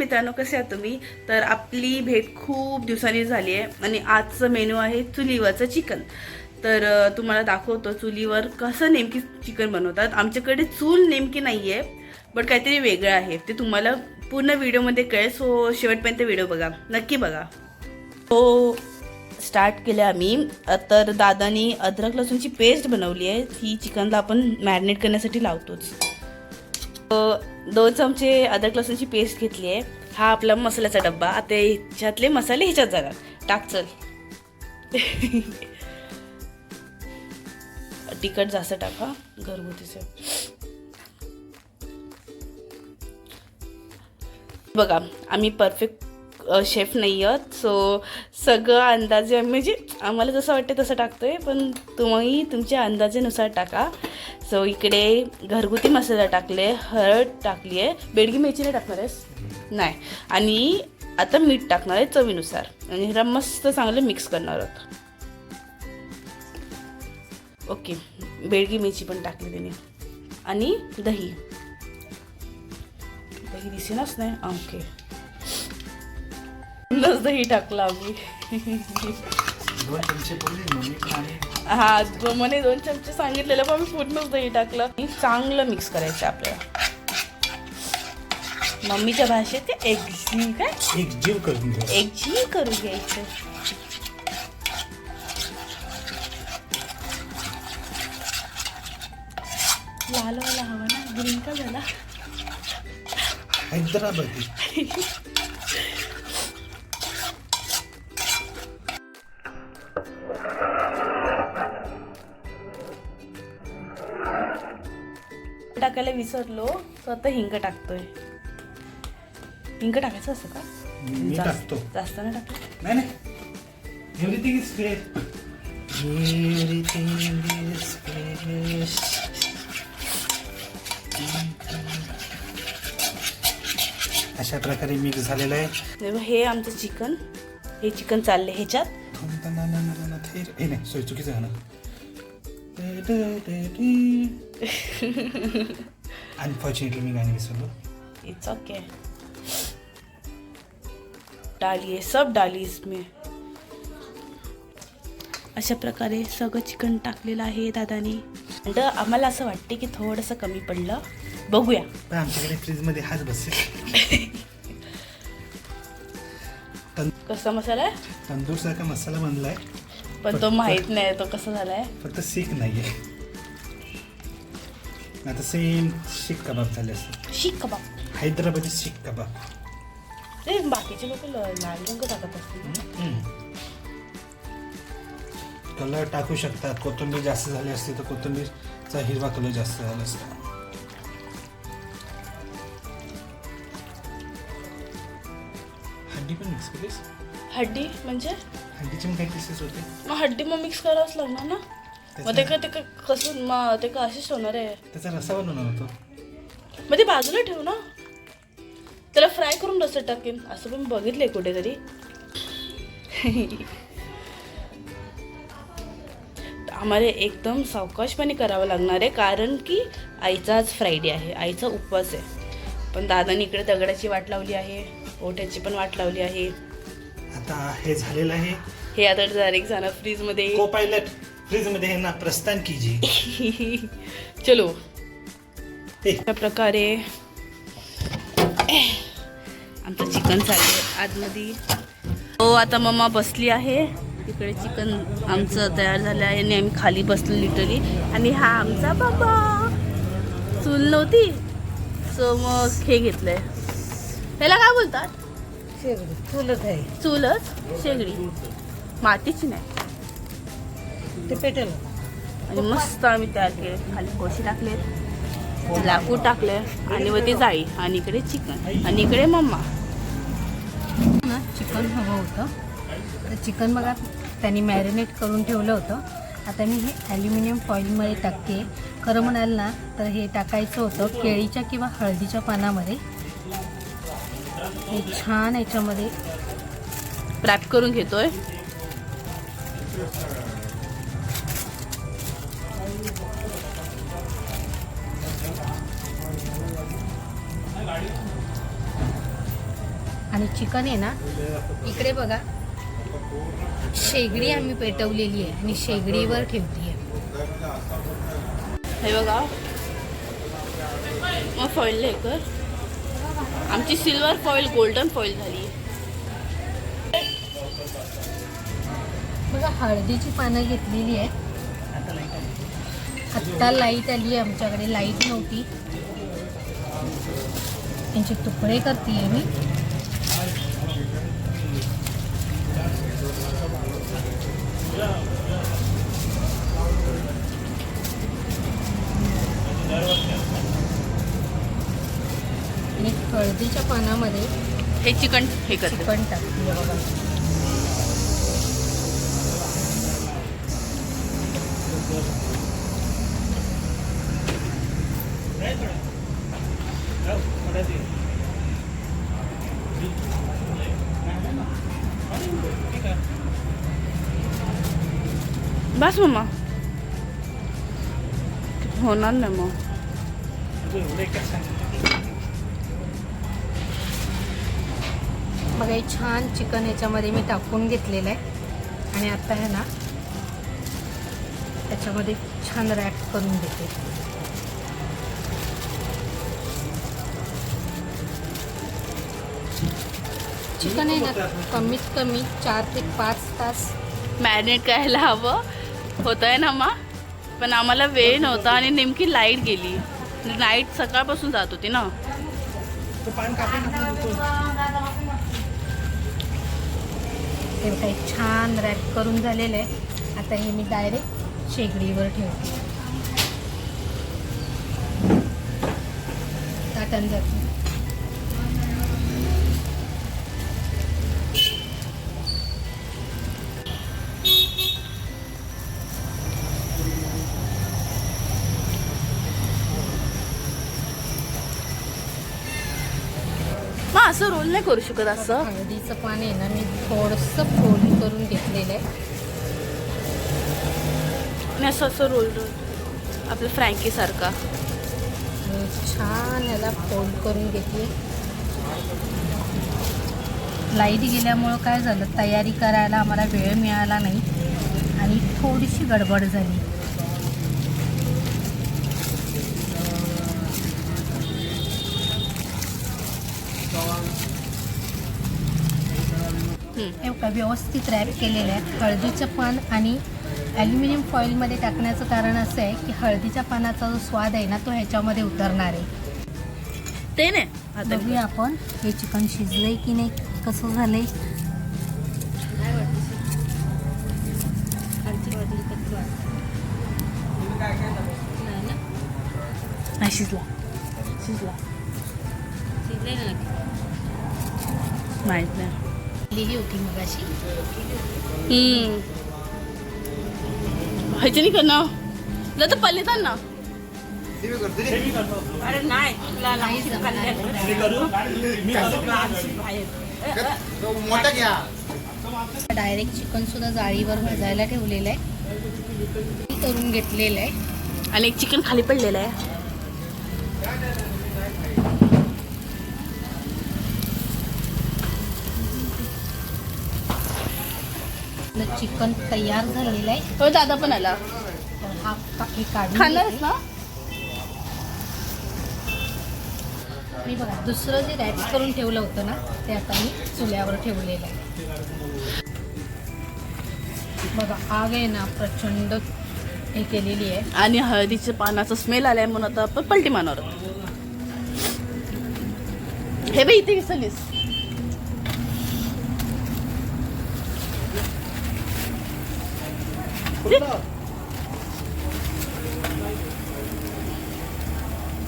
मित्रांनो कसे आहात तुम्ही? तर आपली भेट खूप दिवसांनी झाली आहे आणि आजचं मेनू आहे चुलीवरचं चिकन. तर तुम्हाला दाखवतो चुलीवर कसं नेमकी चिकन बनवतात. आमच्याकडे चूल नेमकी नाही आहे बट काहीतरी वेगळं आहे. ते तुम्हाला पूर्ण व्हिडिओमध्ये कळेल. सो शेवटपर्यंत व्हिडिओ बघा. नक्की बघा. हो स्टार्ट केलं आम्ही. तर दादानी अद्रक लसूणची पेस्ट बनवली आहे. ही चिकनला आपण मॅरिनेट करण्यासाठी लावतोच. दोन चमचे अदरक लसूणची पेस्ट घेतली आहे. हा आपला मसाल्याचा डब्बा. आता ह्याच्यातले मसाले ह्याच्यात जाणार. टाक चल. तिखट जास्त टाका घरगुतीचं. बघा आम्ही परफेक्ट शेफ नाही आहोत सो सगळं अंदाजे म्हणजे आम्हाला जसं वाटतं तसं टाकतोय. पण तुम्ही तुमच्या अंदाजेनुसार टाका. सो इकडे घरगुती मसाला टाकले हळद टाकली आहे. बेडगी मिरची नाही टाकणार आहेस? नाही. आणि आता मीठ टाकणार आहे चवीनुसार. आणि ह्याला मस्त चांगलं मिक्स करणार आहोत. ओके बेडगी मिरची पण टाकली त्याने. आणि दही. दही दिसेनाच नाही? ओके पूर्णच दही टाकलं आम्ही. दोन चमचे बोलले मम्मी पण आणि हा जो म्हणे दोन चमचे सांगितलेलं पण मी पूर्णच दही टाकलं. आणि चांगलं मिक्स करायचं आपल्याला. मम्मीच्या भाषेत ते एकजी काय? एक जीव करून घ्या. एकजी करू घ्यायचं. लाल वाला हवा ना ग्रीन का झाला? हैदराबादी. टाकायला विसरलो तर आता हिंग टाकतोय. हिंग टाकायचं असं का? मी टाकतो. जास्त नाही टाकतो? नाही नाही. Everything is great everything is great अशा प्रकारे मिक्स झालेलं आहे. हे आमचं चिकन. हे चिकन चाललंय ह्याच्यात. हे नाही चुकीचं अनफॉर्च्युनेटली मी गाणे विसरलो इट्स ओके डालिए सब डाली इसमें। अशा प्रकारे सगळं चिकन टाकलेलं आहे दादानी. आणि आम्हाला असं वाटते की थोडंसं कमी पडलं. बघूया. पण आमच्याकडे फ्रीजमध्ये हाच बसेल. कसा मसाला आहे? तंदूर सारखा मसाला बनलाय. पण तो माहीत नाही तो कसा झालाय? फक्त सीख नाहीये. आता सेम शीख कबाब झाले असते शीख कबाब हैदराबादी शीख कबाब ते बाकीचे लोक लाल रंग टाकत असतील. कलर टाकू शकतात. कोथिंबीर जास्त झाली असती तर कोथिंबीरचा हिरवा कलर जास्त झाला असता. हड्डी पण मिक्स केलीस? हड्डी म्हणजे? हड्डीचे पण काही पीसेस होते. मग हड्डी मग मिक्स करावंच लागणार ना? मग ते का ते का कसं मग ते का असेच ठेवणार आहे? त्याचा रसा बनवणार होतो. मग ते बाजूला ठेव ना. त्याला फ्राय करून रसत टाकेन. असं पण बघितलंय कुठेतरी. आम्हाला एकदम सावकाशपणे करावं लागणार आहे कारण की आईचा आज फ्रायडे आहे. आईचा उपवास आहे. पण दादानी इकडे दगडाची वाट लावली आहे. ओठ्याची पण वाट लावली आहे. आता हे झालेलं आहे. हे आता डायरेक्ट जाणार फ्रीजमध्ये. को पायलट फ्रीजमध्ये हे ना प्रस्थान कीजिए. चलो. अशा प्रकारे आमचं चिकन चालले आतमध्ये. हो आता मम्मा बसली आहे. तिकडे चिकन आमचं तयार झालं आहे आणि आम्ही खाली बसलो लिटरली आणि हा आमचा बाबा चूल नव्हती. सो मग हे घेतलंय. त्याला काय बोलतात? चुलत आहे. चूलच शेगडी. मातीची नाही. ते पेटेल. आणि मस्त आम्ही तयार केले. खाली कोशी टाकले लाकूड टाकले आणि वरती जाळी आणि इकडे चिकन आणि इकडे मम्मा. ना चिकन हवं होतं. तर चिकन बघा त्यांनी मॅरिनेट करून ठेवलं होतं. आता मी हे ॲल्युमिनियम फॉईलमध्ये टाकते. खरं म्हणाल ना तर हे टाकायचं होतं केळीच्या किंवा हळदीच्या पानामध्ये. छान याच्यामध्ये रॅप करून घेतोय. आणि चिकन आहे ना इकडे बघा. शेगडी आम्ही पेटवलेली आहे आणि शेगडीवर ठेवती आहे. हे बघा. मग फॉईल हे कर आमची सिल्वर फॉईल गोल्डन फॉईल झाली. बघा हळदीची पानं घेतलेली आहे आत्ता लाइट आली आहे आमच्याकडे लाइट नव्हती. त्यांचे तुकडे करते मी. Yeah. हळदीच्या पानामध्ये हे चिकन हे करते. चिकन टाकते बघा. बस मम्मा. होणार नाही मग. बघा हे छान चिकन याच्यामध्ये मी टाकून घेतलेलं आहे. आणि आता आहे ना त्याच्यामध्ये छान रॅप करून देते चिकन आहे ना कमीत कमी चार ते पाच तास मॅरिनेट करायला हवं. होत आहे ना मा? पण आम्हाला वेळ नव्हता आणि नेमकी लाइट गेली. नाईट सकाळपासून जात होती ना. हे काही छान रॅप करून झालेलं आहे. आता हे मी डायरेक्ट शेगडीवर ठेवते. ताटण जाते. असं रोल नाही करू शकत असं. हळदीचं पाणी आहे ना मी थोडंसं फोल्ड करून घेतलेलं आहे. आणि असं असं रोल रोल आपलं फ्रँकीसारखा छान याला फोल्ड करून घेतली. लाइट गेल्यामुळं काय झालं? तयारी करायला आम्हाला वेळ मिळाला नाही. आणि थोडीशी गडबड झाली. हे बघा व्यवस्थित रॅप केलेलं आहे. हळदीचं पान आणि ॲल्युमिनियम फॉईलमध्ये टाकण्याचं कारण असं आहे की हळदीच्या पानाचा जो स्वाद आहे ना तो ह्याच्यामध्ये उतरणार आहे. ते नाही? आता बघूया आपण हे चिकन शिजलंय की नाही कसं झालंय? नाही शिजला. शिजला. माहीत नाही. लिहिली होती मगाशी. हम्म. ह्याच्या नाही करणार तर पल्ले ना अरे नाही तुला नाही जमणार. मोठा घ्या. डायरेक्ट चिकन सुद्धा जाळीवर भाजायला ठेवलेलं आहे करून घेतलेलं आहे आणि एक चिकन खाली पडलेलं आहे. आपलं चिकन तयार झालेलं आहे. हो दादा पण आला. तर हा हे काढून खाणारच. ना? मी बघा दुसरं जे रॅप करून ठेवलं होतं ना ते आता मी चुल्यावर ठेवलेलं आहे. बघा आग आहे ना प्रचंड हे केलेली आहे. आणि हळदीच्या पानाचा स्मेल आलाय म्हणून आता आपण पलटी आहोत. हे बाई इथे विसरलीस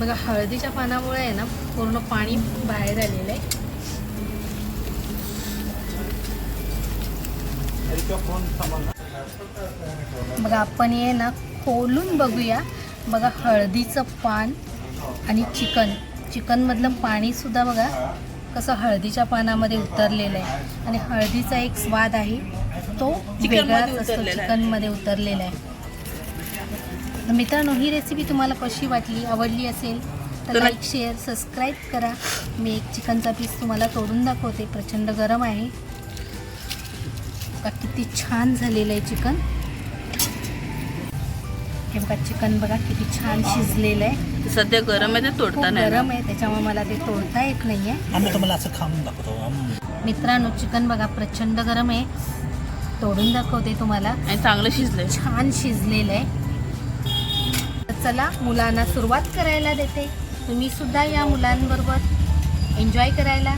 बघा हळदीच्या पानामुळे आहे ना पूर्ण पाणी बाहेर आलेलं आहे. बघा आपण हे ना खोलून बघूया. बघा हळदीचं पान आणि चिकन. चिकनमधलं पाणीसुद्धा बघा कसं हळदीच्या पानामध्ये उतरलेलं आहे. आणि हळदीचा एक स्वाद आहे. तो चिकनमध्ये वेगळाच असतो उतरलेला आहे. चिकनमध्ये उतरलेला आहे. तर मित्रांनो ही रेसिपी तुम्हाला कशी वाटली आवडली असेल तर लाईक शेअर सबस्क्राईब करा. मी एक चिकनचा पीस तुम्हाला तोडून दाखवते. प्रचंड गरम आहे. बघा किती छान झालेलं आहे चिकन हे बघा चिकन बघा किती छान शिजलेलं आहे. ते सध्या गरम आहे ते तोडता नाही गरम आहे त्याच्यामुळे मला ते तोडता येत नाही आहे आम्ही तुम्हाला असं खाऊन दाखवतो. आम्ही. मित्रांनो चिकन बघा प्रचंड गरम आहे. तोडून दाखवते तुम्हाला. आणि चांगलं शिजलंय. छान शिजलेलं आहे. तर चला मुलांना सुरुवात करायला देते. तुम्ही सुद्धा या मुलांबरोबर एन्जॉय करायला.